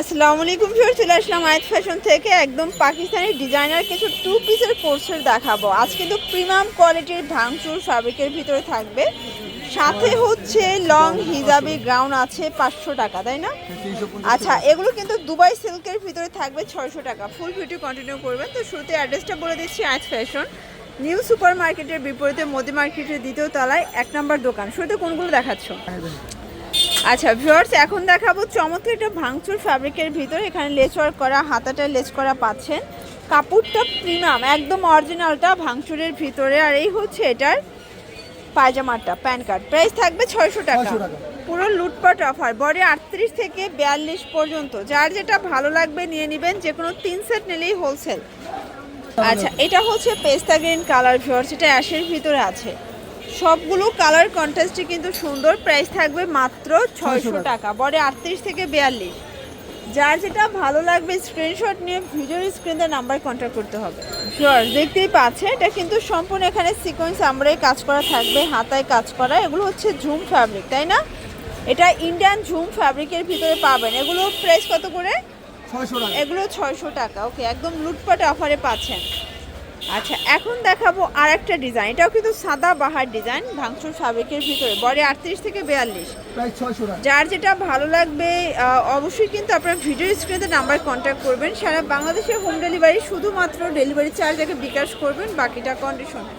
আসসালামু আলাইকুম ফির চলে আসলাম আয়াত ফ্যাশন থেকে। একদম পাকিস্তানি ডিজাইনার কিছু টু পিসের কোর্সের দেখাবো। আজ কিন্তু প্রিমিয়াম কোয়ালিটির ভাঙচুর ফ্যাব্রিকের ভিতরে থাকবে। সাথে হচ্ছে লং হিজাবি গ্রাউন্ড আছে পাঁচশো টাকা, তাই না? আচ্ছা এগুলো কিন্তু দুবাই সিল্কের ভিতরে থাকবে ছয়শো টাকা। ফুল ভিডিও কন্টিনিউ করবেন। তো শুরুতে অ্যাড্রেসটা বলে দিচ্ছি, আয়াত ফ্যাশন। নিউ সুপার মার্কেটের বিপরীতে, মোদি মার্কেটের দ্বিতীয় তলায় এক নম্বর দোকান। শুরুতে কোনগুলো দেখাচ্ছ? আচ্ছা ভিউয়ার্স এখন দেখাবো চমৎকার একটা ভাঙচুর ফ্যাব্রিকের ভিতরে। এখানে লেস ওয়ার্ক করা হাতাটা লেস করা পাচ্ছেন। কাপড়টা প্রিমিয়াম একদম অরিজিনালটা ভাঙচুরের ভিতরে। আর এই হচ্ছে এটার পায়জামাটা প্যান কার্ড প্রাইস থাকবে ছয়শো টাকা। 600 টাকা। পুরো লুটপাট অফার বডি আটত্রিশ থেকে বিয়াল্লিশ পর্যন্ত। যার যেটা ভালো লাগবে নিয়ে নেবেন যে কোনো তিন সেট নিলেই হোলসেল আচ্ছা এটা হচ্ছে পেস্তা গ্রিন কালার ভিউয়ার্স এটা অ্যাশের ভিতরে আছে। সবগুলো কালার কন্ট্রাস্টে কিন্তু সুন্দর। প্রাইস থাকবে মাত্র ছয়শো টাকা। বডি আটত্রিশ থেকে বিয়াল্লিশ। যার যেটা ভালো লাগবে স্ক্রিনশট নিয়ে ভিডিওর স্ক্রিনে নাম্বার কন্ট্যাক্ট করতে হবে। ভিউয়ার্স দেখতেই পাচ্ছে এটা কিন্তু সম্পূর্ণ এখানে সিকোয়েন্স আমরাই কাজ করা থাকবে হাতায় কাজ করা। এগুলো হচ্ছে ঝুম ফ্যাব্রিক তাই না? এটা ইন্ডিয়ান ঝুম ফ্যাব্রিকের ভিতরে পাবেন। এগুলো প্রাইস কত করে? এগুলো ছয়শো টাকা। ওকে একদম লুটপাট অফারে পাচ্ছেন। আচ্ছা এখন দেখাবো আর একটা ডিজাইন। এটাও কিন্তু সাদা বাহার ডিজাইন ভাঙচুর ফ্যাব্রিকের ভিতরে। বডি আটত্রিশ থেকে বিয়াল্লিশ। যার যেটা ভালো লাগবে অবশ্যই কিন্তু আপনার ভিডিও স্ক্রিনে নাম্বার কন্ট্যাক্ট করবেন। সারা বাংলাদেশে হোম ডেলিভারি শুধুমাত্র ডেলিভারি চার্জ আগে বিকাশ করবেন বাকিটা কন্ডিশনে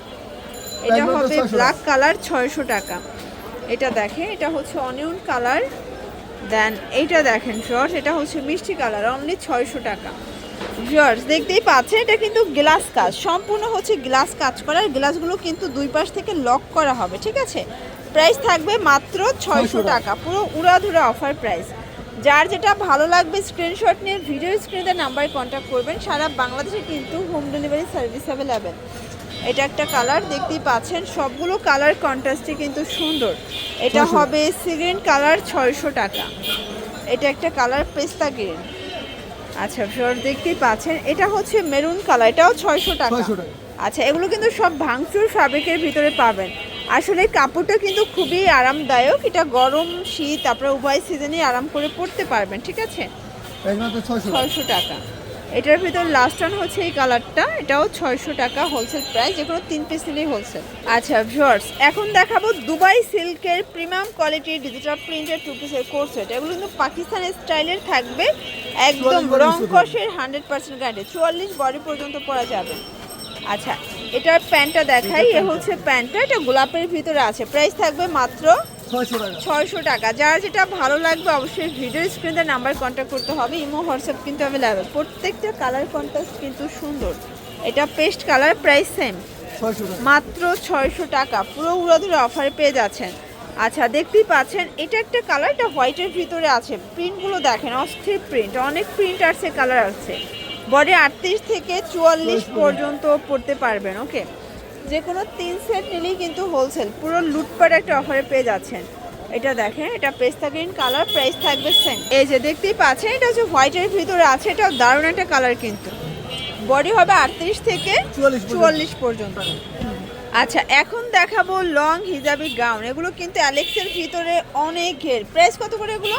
এটা হবে ব্ল্যাক কালার ছয়শো টাকা। এটা দেখেন এটা হচ্ছে অনিয়ন কালার দেন এইটা দেখেন শর্ট এটা হচ্ছে মিষ্টি কালার অনলি ছয়শো টাকা। ভিউয়ার্স দেখতেই পাচ্ছেন এটা কিন্তু গ্লাস কাজ। সম্পূর্ণ হচ্ছে গ্লাস কাজ করার গ্লাসগুলো কিন্তু দুই পাশ থেকে লক করা হবে ঠিক আছে? প্রাইস থাকবে মাত্র ছয়শো টাকা পুরো উড়াধুরা অফার প্রাইস যার যেটা ভালো লাগবে স্ক্রিনশট নিয়ে ভিডিও স্ক্রিনে নাম্বারে কন্ট্যাক্ট করবেন। সারা বাংলাদেশে কিন্তু হোম ডেলিভারি সার্ভিস অ্যাভেলেবেল এটা একটা কালার দেখতেই পাচ্ছেন সবগুলো কালার কন্ট্রাস্টে কিন্তু সুন্দর। এটা হবে সিগ্রিন কালার ছয়শো টাকা। এটা একটা কালার পেস্তা গ্রিন আচ্ছা ফিওর দেখতেই পাচ্ছেন এটা হচ্ছে মেরুন কালার এটাও ছয়শো টাকা। 600 টাকা। আচ্ছা এগুলো কিন্তু সব ভাঙচুর ফ্যাব্রিকের ভিতরে পাবেন। আসলে কাপড়টা কিন্তু খুবই আরামদায়ক এটা গরম শীত আপনারা উভয় সিজনেই আরাম করে পরতে পারবেন ঠিক আছে? ছয়শো টাকা। এটার ভিতর লাস্ট অন হচ্ছে এই কালারটা এটাও ছয়শো টাকা হোলসেল প্রাইস যে কোনো তিন পিস নিলেই হোলসেল আচ্ছা ভিউয়ার্স এখন দেখাবো দুবাই সিল্কের প্রিমিয়াম কোয়ালিটির ডিজিটাল প্রিন্টের টু পিসের কোর্স সেট এগুলো কিন্তু পাকিস্তানের স্টাইলের থাকবে। একদম 44 রং কষের হান্ড্রেড পার্সেন্ট গ্যারান্টি চুয়াল্লিশ বডি পর্যন্ত পরা যাবে। আচ্ছা এটার প্যান্টটা দেখাই। এ হচ্ছে প্যান্টটা। এটা গোলাপের ভিতরে আছে। প্রাইস থাকবে মাত্র ছয়শো টাকা। যার যেটা ভালো লাগবে অবশ্যই ভিডিও স্ক্রিনে নাম্বার কন্ট্যাক্ট করতে হবে। ইমো হোয়াটসঅ্যাপ কিন্তু অ্যাভেলেবেল প্রত্যেকটা কালার কন্ট্রাস্ট কিন্তু সুন্দর। এটা পেস্ট কালার প্রাইস সেম মাত্র ছয়শো টাকা। পুরো উড়াধুরা অফারে পেয়ে যাচ্ছেন। আচ্ছা দেখতেই পাচ্ছেন এটা একটা কালার এটা হোয়াইটের ভিতরে আছে। প্রিন্টগুলো দেখেন অস্থির প্রিন্ট অনেক প্রিন্ট আছে কালার আছে বডি আটত্রিশ থেকে চুয়াল্লিশ পর্যন্ত। পড়তে পারবেন ওকে যে কোনো তিন সেট নিলেই কিন্তু হোলসেল পুরো লুটপাট একটা অফারে পেয়ে যাচ্ছেন। এটা দেখেন এটা পেস্তা গ্রিন কালার প্রাইস থাকবে সেম এই যে দেখতেই পাচ্ছেন এটা হচ্ছে হোয়াইটের ভিতরে আছে এটাও দারুণ একটা কালার কিন্তু। বডি হবে আটত্রিশ থেকে চুয়াল্লিশ পর্যন্ত। আচ্ছা এখন দেখাবো লং হিজাবি গাউন এগুলো কিন্তু অ্যালেক্সের ভিতরে অনেক ঘের। প্রাইস কত করে এগুলো?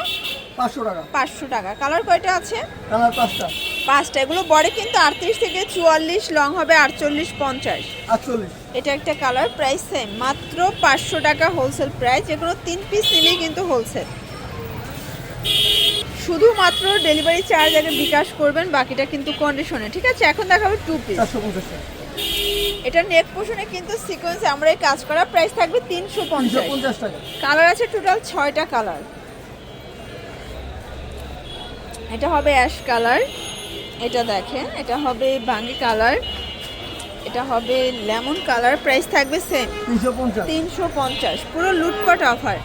পাঁচশো টাকা। পাঁচশো টাকা। কালার কয়টা আছে? কালার পাঁচটা। পাঁচটা এগুলো বডি কিন্তু আটত্রিশ থেকে চুয়াল্লিশ লং হবে আটচল্লিশ পঞ্চাশ। এটা একটা কালার প্রাইস সেম মাত্র পাঁচশো টাকা হোলসেল প্রাইস যে কোনো তিন পিস নিলেই কিন্তু হোলসেল শুধুমাত্র ডেলিভারি চার্জ আগে বিকাশ করবেন বাকিটা কিন্তু কন্ডিশনে ঠিক আছে এখন দেখাবো টু পিস এটা নেক পোষণে কিন্তু সিকোয়েন্স আমরা এই কাজ করা প্রাইস থাকবে তিনশো পঞ্চাশ। পঞ্চাশ টাকা। কালার আছে টোটাল ছয়টা কালার এটা হবে অ্যাশ কালার এটা দেখেন এটা হবে বাঙ্গি কালার। এটা হবে লেমন কালার প্রাইস থাকবে সেম তিনশো পঞ্চাশ। পুরো লুটপাট অফার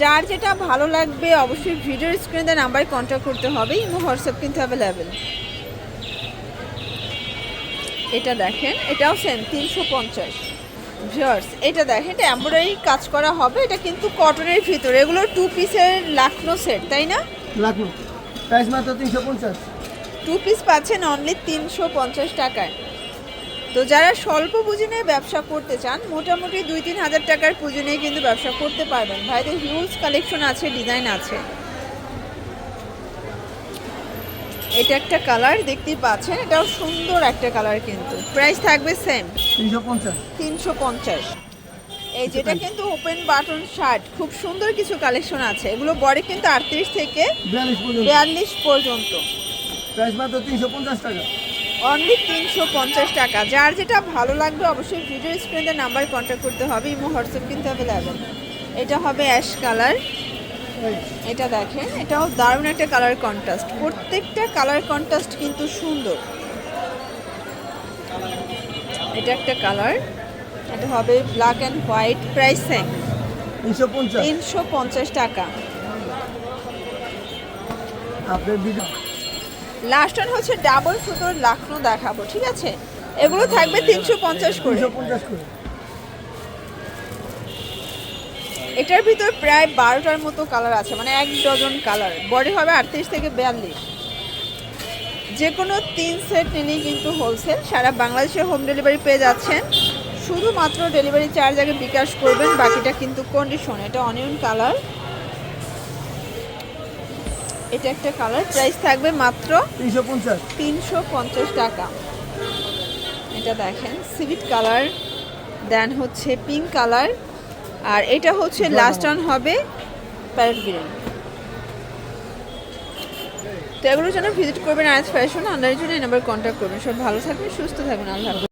যার যেটা ভালো লাগবে অবশ্যই ভিডিওর স্ক্রিনে নাম্বারে কন্ট্যাক্ট করতে হবে ইমো হোয়াটসঅ্যাপ কিন্তু অ্যাভেলেবেল এটা দেখেন এটাও সেম তিনশো পঞ্চাশ। ভিউয়ার্স এটা দেখেন এটা এমব্রয়ডারি কাজ করা হবে এটা কিন্তু কটনের ভিতরে। এগুলো টু পিসের লাখনো সেট তাই না? লাগল প্রাইস মাত্র তিনশো পঞ্চাশ। টু পিস পাচ্ছেন অনলি তিনশো পঞ্চাশ টাকায়। তো যারা স্বল্প পুঁজি নিয়ে ব্যবসা করতে চান মোটামুটি দুই তিন হাজার টাকার পুঁজি নিয়ে কিন্তু ব্যবসা করতে পারবেন। ভাইদের হিউজ কালেকশন আছে ডিজাইন আছে। এটা একটা কালার দেখতেই পাচ্ছেন এটাও সুন্দর একটা কালার কিন্তু। প্রাইস থাকবে সেম তিনশো পঞ্চাশ। তিনশো পঞ্চাশ। এই যেটা কিন্তু ওপেন বাটন শার্ট খুব সুন্দর কিছু কালেকশন আছে। এগুলো বডি কিন্তু আটত্রিশ থেকে বিয়াল্লিশ পর্যন্ত। প্রাইস মাত্র তিনশো পঞ্চাশ টাকা। অনলি তিনশো পঞ্চাশ টাকা। যার যেটা ভালো লাগবে অবশ্যই ভিডিও স্ক্রিনে নাম্বার কন্ট্যাক্ট করতে হবে ইমো হোয়াটসঅ্যাপ কিন্তু অ্যাভেলেবেল এটা হবে অ্যাশ কালার এটা দেখেন এটাও দারুণ একটা কালার কন্ট্রাস্ট প্রত্যেকটা কালার কন্ট্রাস্ট কিন্তু সুন্দর। এটা একটা কালার এটা হবে black and white price same তিনশো পঞ্চাশ টাকা। আপনার লাস্ট ওয়ান হচ্ছে ডাবল সুতোর লাখনো দেখাবো, ঠিক আছে? এগুলো থাকবে তিনশো পঞ্চাশ করে। এটার ভিতর প্রায় বারোটার মতো কালার আছে মানে এক ডজন কালার বডি হবে আটত্রিশ থেকে বিয়াল্লিশ। যে কোনো তিন সেট নিলেই কিন্তু হোলসেল সারা বাংলাদেশে হোম ডেলিভারি পেয়ে যাচ্ছেন। শুধুমাত্র ডেলিভারি চার্জ আগে বিকাশ করবেন, বাকিটা কিন্তু কন্ডিশন এটা অনিয়ন কালার এটা একটা কালার। প্রাইস থাকবে মাত্র তিনশো পঞ্চাশ। তিনশো পঞ্চাশ টাকা। এটা দেখেন সিভিট কালার দেন হচ্ছে পিঙ্ক কালার আর এটা হচ্ছে লাস্ট অন হবে প্যারেট গ্রিন। তো এগুলোর জন্য ভিজিট করবেন আজ ফ্যাশন অনলাইনের জন্য এই নাম্বার কন্ট্যাক্ট করবেন। সব ভালো থাকবেন সুস্থ থাকবেন আল্লাহ।